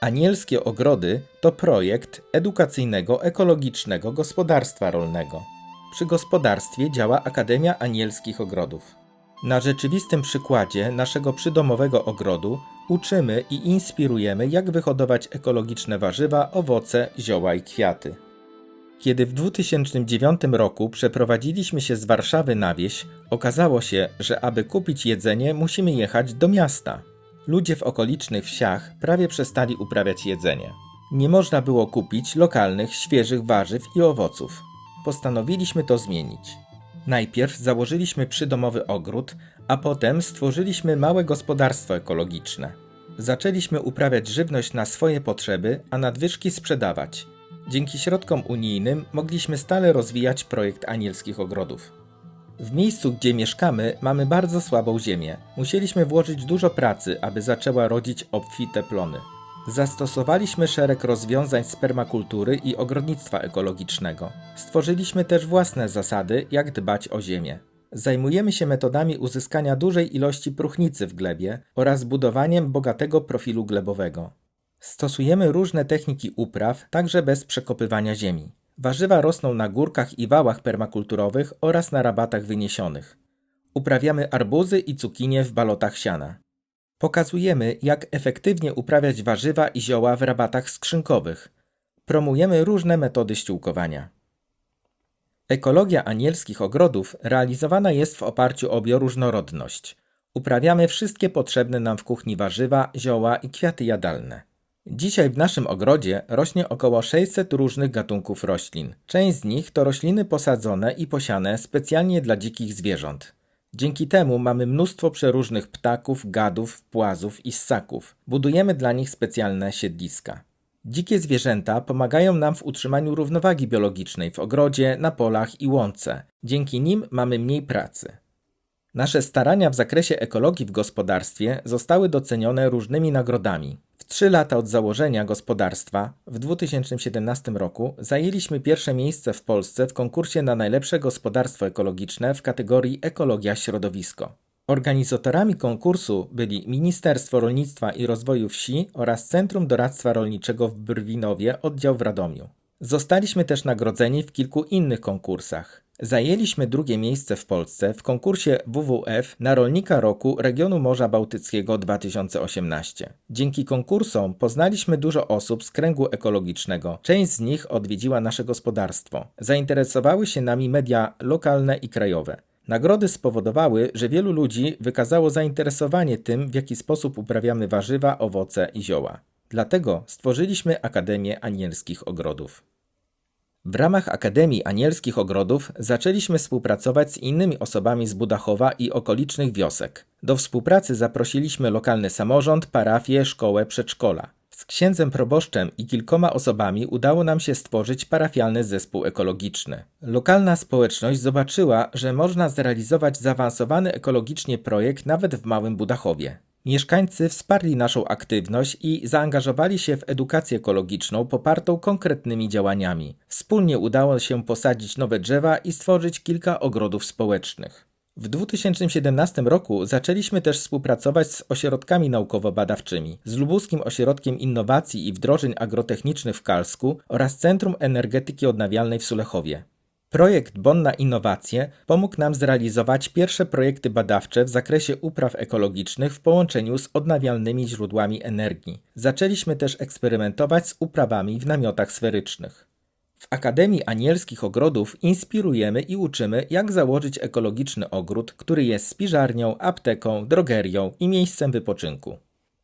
Anielskie Ogrody to projekt edukacyjnego ekologicznego gospodarstwa rolnego. Przy gospodarstwie działa Akademia Anielskich Ogrodów. Na rzeczywistym przykładzie naszego przydomowego ogrodu uczymy i inspirujemy, jak wyhodować ekologiczne warzywa, owoce, zioła i kwiaty. Kiedy w 2009 roku przeprowadziliśmy się z Warszawy na wieś, okazało się, że aby kupić jedzenie, musimy jechać do miasta. Ludzie w okolicznych wsiach prawie przestali uprawiać jedzenie. Nie można było kupić lokalnych, świeżych warzyw i owoców. Postanowiliśmy to zmienić. Najpierw założyliśmy przydomowy ogród, a potem stworzyliśmy małe gospodarstwo ekologiczne. Zaczęliśmy uprawiać żywność na swoje potrzeby, a nadwyżki sprzedawać. Dzięki środkom unijnym mogliśmy stale rozwijać projekt anielskich ogrodów. W miejscu, gdzie mieszkamy, mamy bardzo słabą ziemię. Musieliśmy włożyć dużo pracy, aby zaczęła rodzić obfite plony. Zastosowaliśmy szereg rozwiązań z permakultury i ogrodnictwa ekologicznego. Stworzyliśmy też własne zasady, jak dbać o ziemię. Zajmujemy się metodami uzyskania dużej ilości próchnicy w glebie oraz budowaniem bogatego profilu glebowego. Stosujemy różne techniki upraw, także bez przekopywania ziemi. Warzywa rosną na górkach i wałach permakulturowych oraz na rabatach wyniesionych. Uprawiamy arbuzy i cukinie w balotach siana. Pokazujemy, jak efektywnie uprawiać warzywa i zioła w rabatach skrzynkowych. Promujemy różne metody ściółkowania. Ekologia anielskich ogrodów realizowana jest w oparciu o bioróżnorodność. Uprawiamy wszystkie potrzebne nam w kuchni warzywa, zioła i kwiaty jadalne. Dzisiaj w naszym ogrodzie rośnie około 600 różnych gatunków roślin. Część z nich to rośliny posadzone i posiane specjalnie dla dzikich zwierząt. Dzięki temu mamy mnóstwo przeróżnych ptaków, gadów, płazów i ssaków. Budujemy dla nich specjalne siedliska. Dzikie zwierzęta pomagają nam w utrzymaniu równowagi biologicznej w ogrodzie, na polach i łące. Dzięki nim mamy mniej pracy. Nasze starania w zakresie ekologii w gospodarstwie zostały docenione różnymi nagrodami. Trzy lata od założenia gospodarstwa, w 2017 roku, zajęliśmy pierwsze miejsce w Polsce w konkursie na najlepsze gospodarstwo ekologiczne w kategorii Ekologia Środowisko. Organizatorami konkursu byli Ministerstwo Rolnictwa i Rozwoju Wsi oraz Centrum Doradztwa Rolniczego w Brwinowie, oddział w Radomiu. Zostaliśmy też nagrodzeni w kilku innych konkursach. Zajęliśmy drugie miejsce w Polsce w konkursie WWF na Rolnika Roku regionu Morza Bałtyckiego 2018. Dzięki konkursom poznaliśmy dużo osób z kręgu ekologicznego. Część z nich odwiedziła nasze gospodarstwo. Zainteresowały się nami media lokalne i krajowe. Nagrody spowodowały, że wielu ludzi wykazało zainteresowanie tym, w jaki sposób uprawiamy warzywa, owoce i zioła. Dlatego stworzyliśmy Akademię Anielskich Ogrodów. W ramach Akademii Anielskich Ogrodów zaczęliśmy współpracować z innymi osobami z Budachowa i okolicznych wiosek. Do współpracy zaprosiliśmy lokalny samorząd, parafię, szkołę, przedszkola. Z księdzem proboszczem i kilkoma osobami udało nam się stworzyć parafialny zespół ekologiczny. Lokalna społeczność zobaczyła, że można zrealizować zaawansowany ekologicznie projekt nawet w małym Budachowie. Mieszkańcy wsparli naszą aktywność i zaangażowali się w edukację ekologiczną popartą konkretnymi działaniami. Wspólnie udało się posadzić nowe drzewa i stworzyć kilka ogrodów społecznych. W 2017 roku zaczęliśmy też współpracować z ośrodkami naukowo-badawczymi, z Lubuskim Ośrodkiem Innowacji i Wdrożeń Agrotechnicznych w Kalsku oraz Centrum Energetyki Odnawialnej w Sulechowie. Projekt Bon na Innowacje pomógł nam zrealizować pierwsze projekty badawcze w zakresie upraw ekologicznych w połączeniu z odnawialnymi źródłami energii. Zaczęliśmy też eksperymentować z uprawami w namiotach sferycznych. W Akademii Anielskich Ogrodów inspirujemy i uczymy, jak założyć ekologiczny ogród, który jest spiżarnią, apteką, drogerią i miejscem wypoczynku.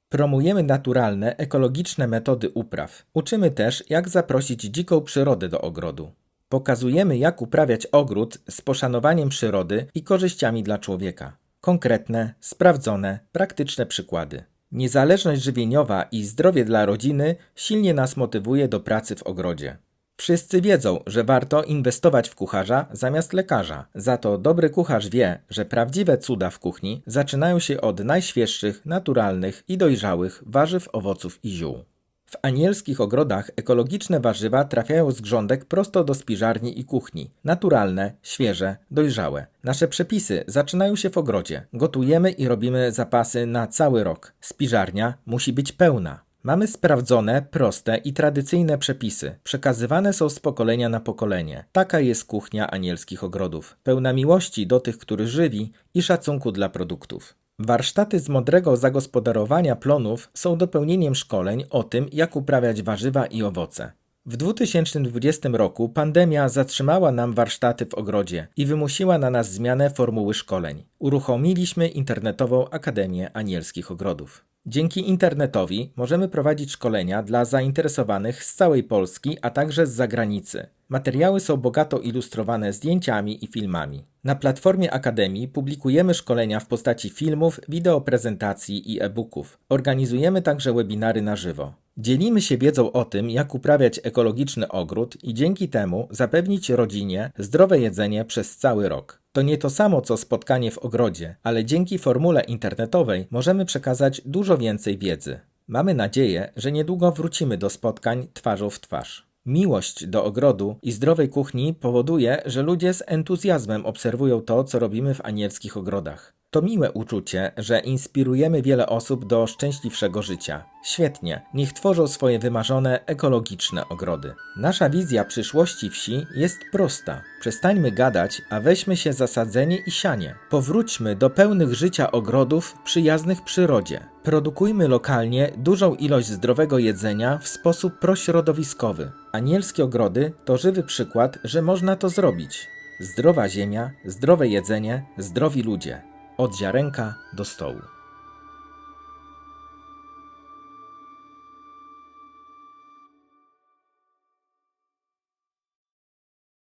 Promujemy naturalne, ekologiczne metody upraw. Uczymy też, jak zaprosić dziką przyrodę do ogrodu. Pokazujemy, jak uprawiać ogród z poszanowaniem przyrody i korzyściami dla człowieka. Konkretne, sprawdzone, praktyczne przykłady. Niezależność żywieniowa i zdrowie dla rodziny silnie nas motywuje do pracy w ogrodzie. Wszyscy wiedzą, że warto inwestować w kucharza zamiast lekarza. Za to dobry kucharz wie, że prawdziwe cuda w kuchni zaczynają się od najświeższych, naturalnych i dojrzałych warzyw, owoców i ziół. W anielskich ogrodach ekologiczne warzywa trafiają z grządek prosto do spiżarni i kuchni. Naturalne, świeże, dojrzałe. Nasze przepisy zaczynają się w ogrodzie. Gotujemy i robimy zapasy na cały rok. Spiżarnia musi być pełna. Mamy sprawdzone, proste i tradycyjne przepisy. Przekazywane są z pokolenia na pokolenie. Taka jest kuchnia anielskich ogrodów. Pełna miłości do tych, których żywi i szacunku dla produktów. Warsztaty z mądrego zagospodarowania plonów są dopełnieniem szkoleń o tym, jak uprawiać warzywa i owoce. W 2020 roku pandemia zatrzymała nam warsztaty w ogrodzie i wymusiła na nas zmianę formuły szkoleń. Uruchomiliśmy internetową Akademię Anielskich Ogrodów. Dzięki internetowi możemy prowadzić szkolenia dla zainteresowanych z całej Polski, a także z zagranicy. Materiały są bogato ilustrowane zdjęciami i filmami. Na platformie Akademii publikujemy szkolenia w postaci filmów, wideoprezentacji i e-booków. Organizujemy także webinary na żywo. Dzielimy się wiedzą o tym, jak uprawiać ekologiczny ogród i dzięki temu zapewnić rodzinie zdrowe jedzenie przez cały rok. To nie to samo co spotkanie w ogrodzie, ale dzięki formule internetowej możemy przekazać dużo więcej wiedzy. Mamy nadzieję, że niedługo wrócimy do spotkań twarzą w twarz. Miłość do ogrodu i zdrowej kuchni powoduje, że ludzie z entuzjazmem obserwują to, co robimy w anielskich ogrodach. To miłe uczucie, że inspirujemy wiele osób do szczęśliwszego życia. Świetnie, niech tworzą swoje wymarzone, ekologiczne ogrody. Nasza wizja przyszłości wsi jest prosta. Przestańmy gadać, a weźmy się za sadzenie i sianie. Powróćmy do pełnych życia ogrodów przyjaznych przyrodzie. Produkujmy lokalnie dużą ilość zdrowego jedzenia w sposób prośrodowiskowy. Anielskie ogrody to żywy przykład, że można to zrobić. Zdrowa ziemia, zdrowe jedzenie, zdrowi ludzie. Od ziarenka do stołu.